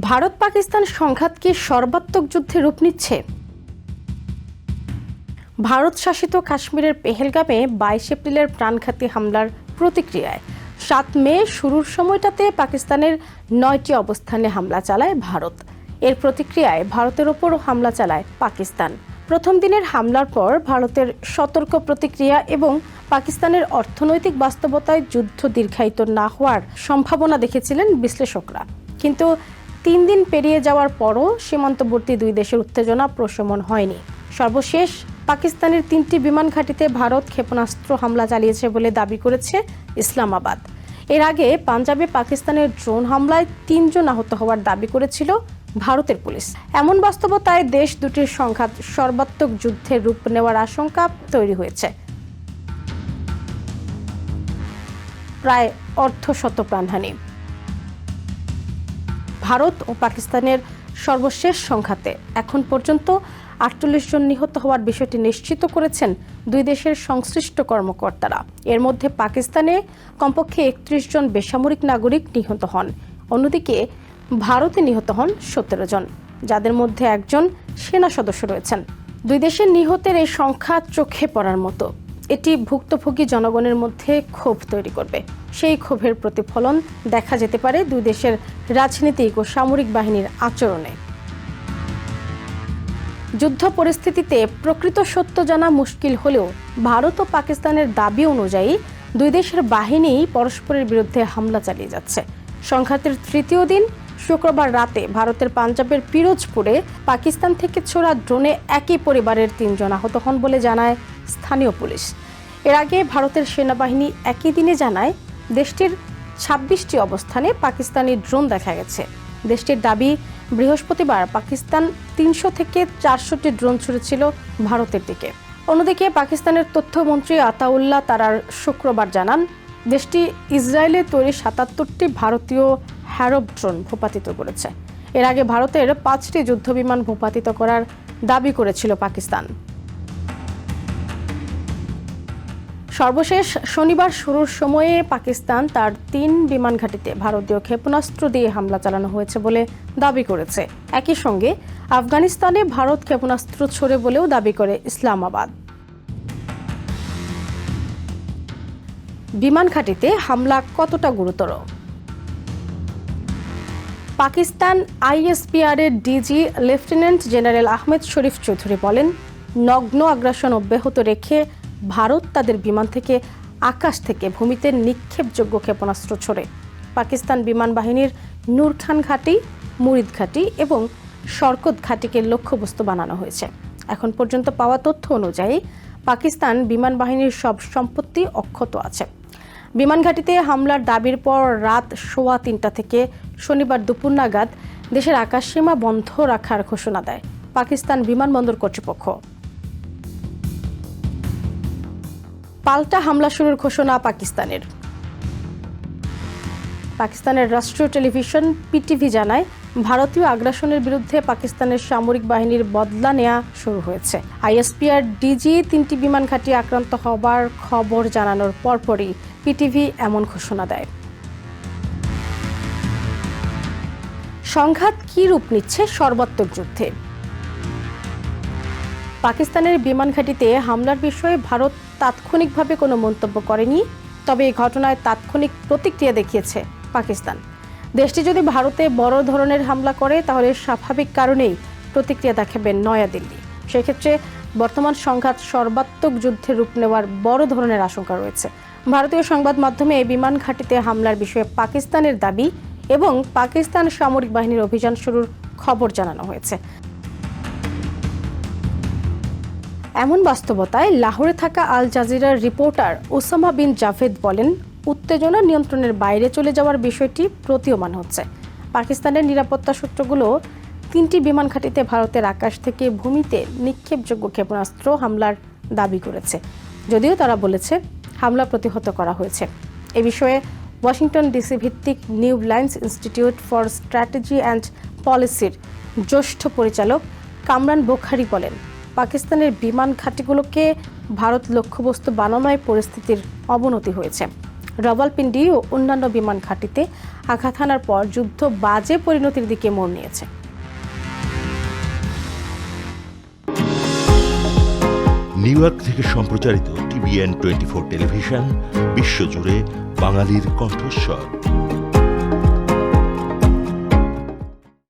ভারত পাকিস্তান সংঘাত কি সর্বাত্মক যুদ্ধে রূপ নিচ্ছে। ভারত শাসিত কাশ্মীরের পেহেলগামে বাইশ এপ্রিলের প্রাণঘাতী হামলার প্রতিক্রিয়ায়। সাত মে শুরুর সময়টাতে পাকিস্তানের নয়টি অবস্থানে হামলা চালায় ভারত। এর প্রতিক্রিয়ায় ভারতের ওপরও হামলা চালায় পাকিস্তান। প্রথম দিনের হামলার পর ভারতের সতর্ক প্রতিক্রিয়া এবং পাকিস্তানের অর্থনৈতিক বাস্তবতায় যুদ্ধ দীর্ঘায়িত না হওয়ার সম্ভাবনা দেখেছিলেন বিশ্লেষকরা। কিন্তু তিন দিন পেরিয়ে যাওয়ার পরও সীমান্তবর্তী দুই দেশের উত্তেজনা প্রশমন হয়নি। সর্বশেষ পাকিস্তানের তিনটি বিমান ঘাঁটিতে ভারত ক্ষেপণাস্ত্র হামলা চালিয়েছে বলে দাবি করেছে ইসলামাবাদ। এর আগে পাঞ্জাবে পাকিস্তানের ড্রোন হামলায় তিনজন আহত হওয়ার দাবি করেছিল ভারতের পুলিশ। এমন বাস্তবতায় দেশ দুটির সংঘাত সর্বাত্মক যুদ্ধের রূপ নেওয়ার আশঙ্কা তৈরি হয়েছে। প্রায় অর্ধশত প্রাণহানি ভারত ও পাকিস্তানের সর্বশেষ সংঘাতে। এখন পর্যন্ত আটচল্লিশ জন নিহত হওয়ার বিষয়টি নিশ্চিত করেছেন দুই দেশের সংশ্লিষ্ট কর্মকর্তারা। এর মধ্যে পাকিস্তানে কমপক্ষে একত্রিশ জন বেসামরিক নাগরিক নিহত হন। অন্যদিকে ভারতে নিহত হন সতেরো জন, যাদের মধ্যে একজন সেনা সদস্য রয়েছেন। দুই দেশের নিহতের এই সংখ্যা চোখে পড়ার মতো। এটি ভুক্তভোগী জনগণের মধ্যে ক্ষোভ তৈরি করবে। সেই ক্ষোভের প্রতিফলন দেখা যেতে পারে দুই দেশের রাজনীতিক ও সামরিক বাহিনীর আচরণে। যুদ্ধ পরিস্থিতিতে প্রকৃত সত্য জানা মুশকিল হলেও ভারত ও পাকিস্তানের দাবি অনুযায়ী দুই দেশের বাহিনী পরস্পরের বিরুদ্ধে হামলা চালিয়ে যাচ্ছে। সংঘাতের তৃতীয় দিন, শুক্রবার রাতে ভারতের পাঞ্জাবের পিরোজপুরে পাকিস্তান থেকে ছোড়া ড্রোনে একই পরিবারের তিনজন আহত হন বলে জানায় স্থানীয় পুলিশ। এর আগে ভারতের সেনাবাহিনী একই দিনে জানায়, দেশটির ছাব্বিশটি অবস্থানে পাকিস্তানি ড্রোন দেখা গেছে। দেশটির দাবি, বৃহস্পতিবার পাকিস্তান তিনশো থেকে চারশোটি ড্রোন ছুড়েছিল ভারতের দিকে। অন্যদিকে পাকিস্তানের তথ্যমন্ত্রী আতাউল্লাহ তারার শুক্রবার জানান, দেশটি ইসরায়েলে তৈরি সাতাত্তরটি ভারতীয় হ্যারব ড্রোন ভূপাতিত করেছে। এর আগে ভারতের পাঁচটি যুদ্ধবিমান ভূপাতিত করার দাবি করেছিল পাকিস্তান। সর্বশেষ শনিবার শুরুর সময়ে পাকিস্তান তার তিন বিমান ঘাঁটিতে ভারতীয় ক্ষেপণাস্ত্র দিয়ে হামলা চালানো হয়েছে বলে দাবি করেছে। একই সঙ্গে আফগানিস্তানে ভারত ক্ষেপণাস্ত্র ছোড়ে বলেও দাবি করে ইসলামাবাদ। বিমান ঘাঁটিতে হামলা কতটা গুরুতর? পাকিস্তান আইএসপিআর এর DG lieutenant general Ahmed Sharif Chaudhry বলেন, নগ্ন আগ্রাসন অব্যাহত রেখে ভারত তাদের বিমান থেকে আকাশ থেকে ভূমিতে নিক্ষেপযোগ্য ক্ষেপণাস্ত্র ছোড়ে। পাকিস্তান বিমান বাহিনীর নূর খান ঘাঁটি, মুরিদ ঘাঁটি এবং শরকত ঘাঁটিকে লক্ষ্যবস্তু বানানো হয়েছে। এখন পর্যন্ত পাওয়া তথ্য অনুযায়ী পাকিস্তান বিমান বাহিনীর সব সম্পত্তি অক্ষত আছে। বিমান ঘাঁটিতে হামলার দাবির পর রাত সোয়া তিনটা থেকে শনিবার দুপুর নাগাদ দেশের আকাশসীমা বন্ধ রাখার ঘোষণা দেয় পাকিস্তান বিমানবন্দর কর্তৃপক্ষ। পাল্টা হামলা শুরুর ঘোষণা পাকিস্তানের। পাকিস্তানের রাষ্ট্রীয় টেলিভিশন পিটিভি জানায়, ভারতীয় আগ্রাসনের বিরুদ্ধে পাকিস্তানের সামরিক বাহিনীর বদলা নেওয়া শুরু হয়েছে। আইএসপিআর ডিজি তিনটি বিমান ঘাঁটি আক্রান্ত হবার খবর জানানোর পরপরই পিটিভি এমন ঘোষণা দেয়। সংঘাত কী রূপ নিচ্ছে সর্বাত্মক যুদ্ধে? পাকিস্তানের বিমান ঘাঁটিতে হামলার বিষয়ে ভারত তাৎক্ষণিকভাবে কোনো মন্তব্য করেনি, তবে এই ঘটনায় তাৎক্ষণিক প্রতিক্রিয়া দেখিয়েছে পাকিস্তান। দেশটি যদি ভারতে বড় ধরনের হামলা করে, তাহলে স্বাভাবিক কারণেই প্রতিক্রিয়া দেখাবেন নয়াদিল্লি। সেক্ষেত্রে বর্তমান সংঘাত সর্বাত্মক যুদ্ধে রূপ নেওয়ার বড় ধরনের আশঙ্কা রয়েছে। ভারতীয় সংবাদ মাধ্যমে এই বিমান ঘাঁটিতে হামলার বিষয়ে পাকিস্তানের দাবি এবং পাকিস্তান সামরিক বাহিনীর অভিযান শুরুর খবর জানানো হয়েছে। এমন বাস্তবতায় লাহোরে থাকা আল জাজিরার রিপোর্টার ওসামা বিন জাভেদ বলেন, উত্তেজনা নিয়ন্ত্রণের বাইরে চলে যাওয়ার বিষয়টি প্রতীয়মান হচ্ছে। পাকিস্তানের নিরাপত্তা সূত্রগুলো তিনটি বিমান ঘাঁটিতে ভারতের আকাশ থেকে ভূমিতে নিক্ষেপযোগ্য ক্ষেপণাস্ত্র হামলার দাবি করেছে। যদিও তারা বলেছে, হামলা প্রতিহত করা হয়েছে। এ বিষয়ে ওয়াশিংটন ডিসি ভিত্তিক New Lines Institute for Strategy and পলিসির জ্যেষ্ঠ পরিচালক কামরান বোখারি বলেন পাকিস্তানের বিমান ঘাঁটিগুলোকে ভারত লক্ষ্যবস্তু বানানোয় পরিস্থিতির অবনতি হয়েছে। রাওয়ালপিন্ডি ও অন্যান্য বিমান ঘাঁটিতে আঘাত হানার পর যুদ্ধ বাজে পরিণতির দিকে মোড় নিয়েছে। নিউ ইয়র্ক থেকে সম্প্রচারিত টিভিএন টোয়েন্টি ফোর টেলিভিশন, বিশ্বজুড়ে বাঙালির কণ্ঠস্বর।